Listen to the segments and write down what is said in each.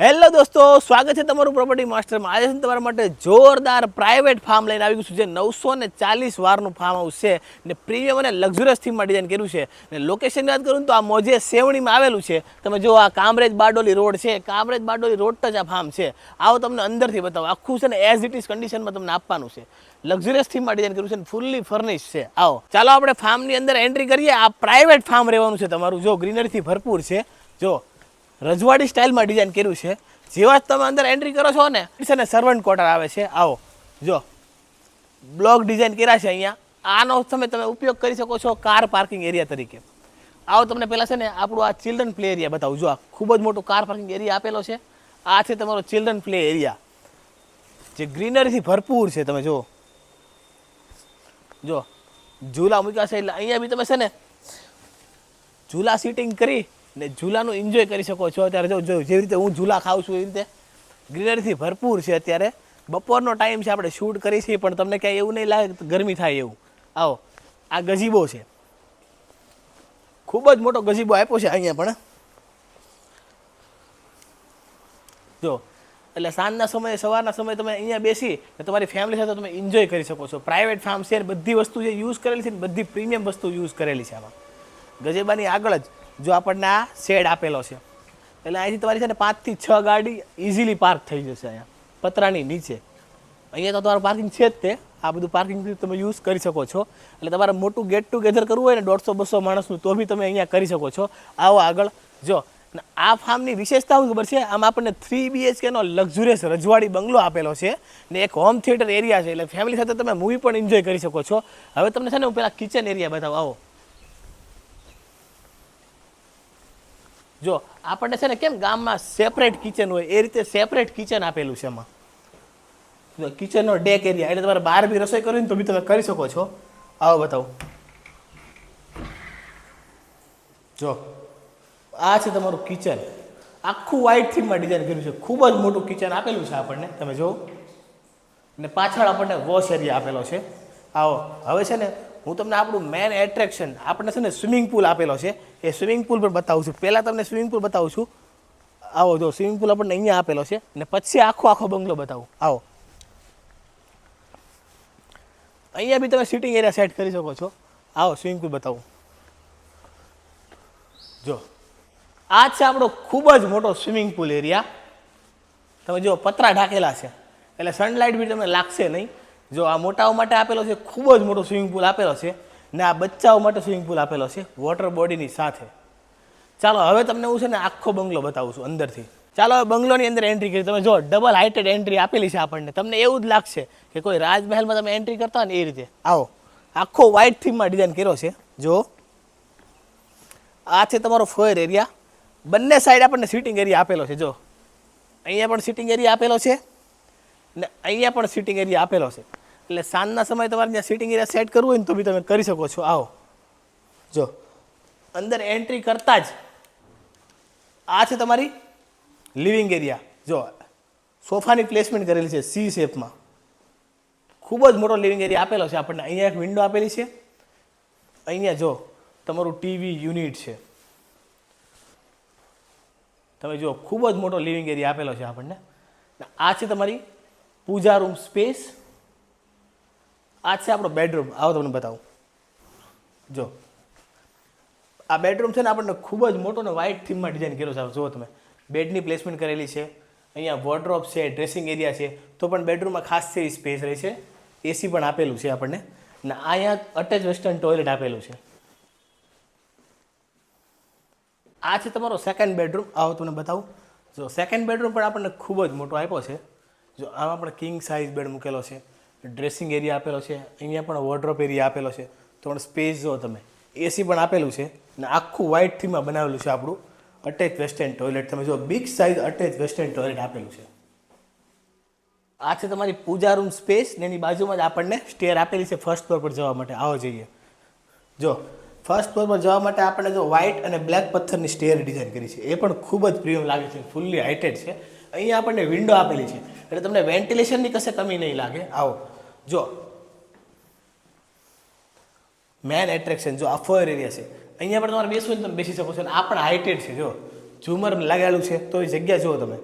Hello દોસ્તો, સ્વાગત છે તમારું પ્રોપર્ટી માસ્ટરમાં આજે હું તમારા માટે જોરદાર પ્રાઇવેટ ફાર્મ લઈને આવી ગયું છું, જે નવસો ને ચાલીસ વારનું ફાર્મ હાઉસ છે ને પ્રીમિયમ અને લક્ઝુરિયસ થીમમાં ડિઝાઇન કર્યું છે. ને લોકેશનની વાત કરું તો આ મોજે સેવણીમાં આવેલું છે. તમે જો આ કામરેજ બારડોલી રોડ છે. કામરેજ બારડોલી રોડ જ આ ફાર્મ છે. આવો તમને અંદરથી બતાવો. આખું છે ને એઝ ઇટ ઇઝ કન્ડિશનમાં તમને આપવાનું છે. લક્ઝુરિયસ થીમમાં ડિઝાઇન કર્યું છે ને ફૂલ્લી ફર્નિશ છે. આવો, ચાલો આપણે ફાર્મની અંદર એન્ટ્રી કરીએ. આ પ્રાઇવેટ ફાર્મ રહેવાનું છે તમારું. જો ગ્રીનરીથી ભરપૂર છે. જો રજવાડી સ્ટાઇલમાં ડિઝાઇન કર્યું છે. જેવા જ તમે અંદર એન્ટ્રી કરો છો ને છે ને સર્વન્ટ ક્વાર્ટર આવે છે. આવો, જો. બ્લોક ડિઝાઇન કર્યા છે અહીંયા. આનો તમે તમે ઉપયોગ કરી શકો છો કાર પાર્કિંગ એરિયા તરીકે. આવો તમને પહેલાં છે ને આપણું આ ચિલ્ડ્રન પ્લે એરિયા બતાવું. જો આ ખૂબ જ મોટું કાર પાર્કિંગ એરિયા આપેલો છે. આ છે તમારો ચિલ્ડ્રન પ્લે એરિયા જે ગ્રીનરીથી ભરપૂર છે તમે જુઓ. જો, ઝૂલા મૂક્યા છે એટલે અહીંયા બી તમે છે ને, ઝૂલા સીટિંગ કરી ને ઝૂલાનું એન્જોય કરી શકો છો. અત્યારે જો જેવી રીતે હું ઝૂલા ખાઉં છું એવી રીતે. ગ્રીનરીથી ભરપૂર છે અત્યારે. બપોરનો ટાઈમ છે, આપણે શૂટ કરી છીએ, પણ તમને ક્યાંય એવું નહીં લાગે ગરમી થાય એવું. આવો, આ ગજીબો છે. ખૂબ જ મોટો ગજીબો આપ્યો છે અહીંયા પણ. જો, એટલે સાંજના સમયે, સવારના સમયે તમે અહીંયા બેસી તમારી ફેમિલી સાથે તમે એન્જોય કરી શકો છો. પ્રાઇવેટ ફાર્મ છે બધી વસ્તુ જે યુઝ કરેલી છે ને બધી પ્રીમિયમ વસ્તુ યુઝ કરેલી છે આમાં. ગજેબાની આગળ જ જો આપણને આ શેડ આપેલો છે. એટલે અહીંથી તમારી છે ને પાંચથી છ ગાડી ઇઝીલી પાર્ક થઈ જશે અહીંયા. પતરાની નીચે. અહીંયા તો તમારું પાર્કિંગ છે જ તે. આ બધું પાર્કિંગ તમે યુઝ કરી શકો છો. એટલે તમારે મોટું ગેટ ટુગેધર કરવું હોય ને દોઢસો, બસો માણસનું, તો બી તમે અહીંયા કરી શકો છો. આવો આગળ. જો આ ફાર્મની વિશેષતા શું ખબર છે? આમાં આપણને થ્રી બીએચકેનો લક્ઝુરિયસ રજવાડી બંગલો આપેલો છે ને એક હોમ થિયેટર એરિયા છે. એટલે ફેમિલી સાથે તમે મૂવી પણ એન્જોય કરી શકો છો. હવે તમને છે ને હું પેલા કિચન એરિયા બતાવો. આવો. જો, આપણને છે ને કેમ ગામમાં સેપરેટ કિચન હોય? એ રીતે સેપરેટ કિચન આપેલું છે એમાં. જો કિચનનો ડેક એરિયા એટલે તમારે બહાર બી રસોઈ કરવી ને તો બી તમે કરી શકો છો. આવો બતાવો. જો, આ છે તમારું કિચન આખું વ્હાઇટ થીમમાં ડિઝાઇન કર્યું છે. ખૂબ જ મોટું કિચન આપેલું છે આપણને. તમે જો ને પાછળ આપણને વોશ એરિયા આપેલો છે. આવો, હવે છે ને હું તમને આપણું મેન એટ્રેક્શન આપણને છે ને સ્વિમિંગ પુલ આપેલો છે. એ સ્વિમિંગ પુલ પણ બતાવું છું. પહેલાં તમને સ્વિમિંગ પુલ બતાવું છું. આવો, જો સ્વિમિંગ પુલ આપણને અહીંયા આપેલો છે. ને પછી આખો આખો બંગલો બતાવું. આવો. અહીંયા બી તમે સિટિંગ એરિયા સેટ કરી શકો છો. આવો સ્વિમિંગ પુલ બતાવું. જો. આ છે આપણો ખૂબ જ મોટો સ્વિમિંગ પુલ એરિયા તમે જો, પતરા ઢાકેલા છે. એટલે સનલાઇટ બી તમને લાગશે નહીં. જો આ મોટાઓ માટે આપેલો છે, ખૂબ જ મોટો સ્વિમિંગ પુલ આપેલો છે ને આ બચ્ચાઓ માટે સ્વિમિંગ પુલ આપેલો છે, વોટર બોડીની સાથે. ચાલો, હવે તમને હું છે ને આખો બંગલો બતાવું છું અંદરથી. ચાલો, હવે બંગલોની અંદર એન્ટ્રી કરી, તમે જો ડબલ હાઇટેડ એન્ટ્રી આપેલી છે આપણને. તમને એવું જ લાગશે કે કોઈ રાજમહેલમાં તમે એન્ટ્રી કરતા હોય ને એ રીતે. આવો. આખો વ્હાઇટ થીમમાં ડિઝાઇન કર્યો છે. જો. આ છે તમારો ફોયર એરિયા બંને સાઈડ આપણને સિટિંગ એરિયા આપેલો છે, જો. અહીંયા પણ સિટિંગ એરિયા આપેલો છે. ને અહીંયા પણ સિટિંગ એરિયા આપેલો છે. એટલે સાંજના સમયે તમારે ત્યાં સિટિંગ એરિયા સેટ કરવું હોય ને તો બી તમે કરી શકો છો. આવો. જો. અંદર એન્ટ્રી કરતાં જ આ છે તમારી લિવિંગ એરિયા જો, સોફાની પ્લેસમેન્ટ કરેલી છે સી શેપમાં ખૂબ જ મોટો લિવિંગ એરિયા આપેલો છે આપણને. અહીંયા એક વિન્ડો આપેલી છે. અહીંયા જો, તમારું ટીવી યુનિટ છે. તમે જો, ખૂબ જ મોટો લિવિંગ એરિયા આપેલો છે આપણને. આ છે તમારી પૂજા રૂમ સ્પેસ આ છે આપણો બેડરૂમ આવો તમને બતાવું. જો. આ બેડરૂમ છે ને આપણને ખૂબ જ મોટો ને વ્હાઇટ થીમમાં ડિઝાઇન કર્યો છે. જુઓ તમે. બેડની પ્લેસમેન્ટ કરેલી છે. અહીંયા વોર્ડ્રોપ છે ડ્રેસિંગ એરિયા છે. તો પણ બેડરૂમમાં ખાસ છે સ્પેસ રહી છે. એસી પણ આપેલું છે આપણને. ને અહીંયા અટેચ વેસ્ટર્ન ટોયલેટ આપેલું છે. આ છે તમારો સેકન્ડ બેડરૂમ આવો, તમને બતાવું. જો સેકન્ડ બેડરૂમ પણ આપણને ખૂબ જ મોટો આપ્યો છે. જો આમાં પણ કિંગ સાઇઝ બેડ મૂકેલો છે ડ્રેસિંગ એરિયા આપેલો છે, અહીંયા પણ વોર્ડ્રોપ એરિયા આપેલો છે તો પણ સ્પેસ જો તમે એસી પણ આપેલું છે ને આખું વ્હાઇટ થીમમાં બનાવેલું છે આપણું અટેચ વેસ્ટર્ન ટોયલેટ તમે જો big size attach western toilet આપેલું છે. આ છે તમારી પૂજા રૂમ સ્પેસ ને એની બાજુમાં જ આપણને સ્ટેર આપેલી છે ફર્સ્ટ ફ્લોર પર જવા માટે. આવો જઈએ. જો ફર્સ્ટ ફ્લોર પર જવા માટે આપણે જો વ્હાઇટ અને બ્લેક પથ્થરની સ્ટેર ડિઝાઇન કરી છે. એ પણ ખૂબ જ પ્રિયમ લાગે છે. ફૂલ્લી હાઇટેડ છે. અહીંયા આપણને વિન્ડો આપેલી છે. એટલે તમને વેન્ટિલેશનની કશે કમી નહીં લાગે? આવો જો મેન એટ્રેક્શન જો આ ફર એરિયા છે. અહીંયા પણ તમારે બેસવું તમે બેસી શકો છો. અને આ પણ હાઇટેડ છે જો ઝુમર લગાડેલું છે તો એ જગ્યા જુઓ તમે.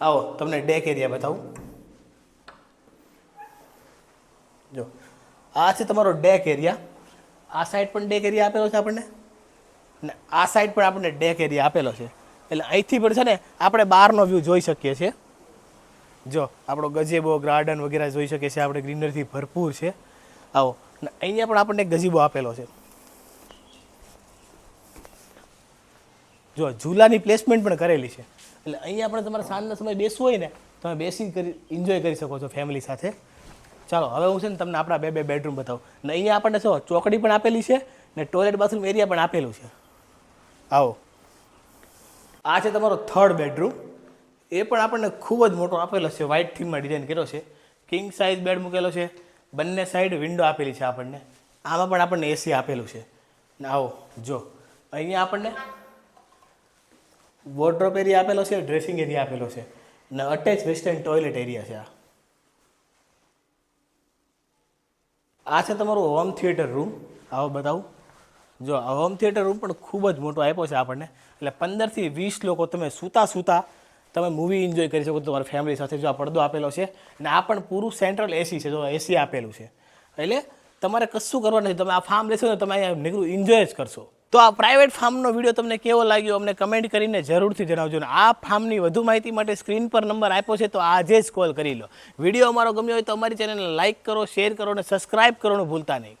આવો, તમને ડેક એરિયા બતાવું. જો આ છે તમારો ડેક એરિયા આ સાઈડ પણ ડેક એરિયા આપેલો છે આપણને? ને આ સાઈડ પણ આપણને ડેક એરિયા આપેલો છે. એટલે અહીંથી પણ છે ને, આપણે બહારનો વ્યૂ જોઈ શકીએ છીએ. જો, આપણો ગજેબો ગાર્ડન વગેરે જોઈ શકીએ છીએ. આપણે ગ્રીનરીથી ભરપૂર છે. આવો અહીંયા પણ આપણને ગજીબો આપેલો છે. જો, ઝૂલાની પ્લેસમેન્ટ પણ કરેલી છે. એટલે અહીંયા પણ તમારે સાંજના સમય બેસવું હોય ને, તમે બેસી કરી એન્જોય કરી શકો છો ફેમિલી સાથે. ચાલો, હવે હું છે ને તમને આપણા બે બે બેડરૂમ બતાવું. ને અહીંયા આપણને શું ચોકડી પણ આપેલી છે ને ટોયલેટ બાથરૂમ એરિયા પણ આપેલું છે. આવો. આ છે તમારો થર્ડ બેડરૂમ એ પણ આપણને ખૂબ જ મોટો આપેલો છે વ્હાઇટ થીમમાં ડિઝાઇન કર્યો છે. કિંગ સાઇઝ બેડ મૂકેલો છે. બંને સાઈડ વિન્ડો આપેલી છે આપણને. આમાં પણ આપણને એસી આપેલું છે. ને આવો, જો. અહીંયા આપણને વોર્ડ્રોપ એરિયા આપેલો છે ડ્રેસિંગ એરિયા આપેલો છે. ને અટેચ વેસ્ટર્ન ટોયલેટ એરિયા છે આ. આ છે તમારું હોમ થિયેટર રૂમ આવો બતાવું. જો હોમ થિયેટર રૂમ પણ ખૂબ જ મોટો આપ્યો છે આપણને. એટલે પંદરથી વીસ લોકો તમે સૂતા સૂતા તમે મૂવી એન્જોય કરી શકો તમારી ફેમિલી સાથે જો આ પડદો આપેલો છે. ને આ પણ પૂરું સેન્ટ્રલ એસી છે, જો એસી આપેલું છે. એટલે તમારે કશું કરવા નથી. તમે આ ફાર્મ લેશો ને, તમે અહીંયા નીકળું એન્જોય જ કરશો. તો આ પ્રાઇવેટ ફાર્મનો વીડિયો તમને કેવો લાગ્યો, અમને કમેન્ટ કરીને જરૂરથી જણાવજો. ને આ ફાર્મની વધુ માહિતી માટે સ્ક્રીન પર નંબર આપ્યો છે, તો આજે જ કોલ કરી લો. વીડિયો અમારો ગમ્યો હોય તો અમારી ચેનલને લાઇક કરો શેર કરો અને સબસ્ક્રાઇબ કરવાનું ભૂલતા નહીં.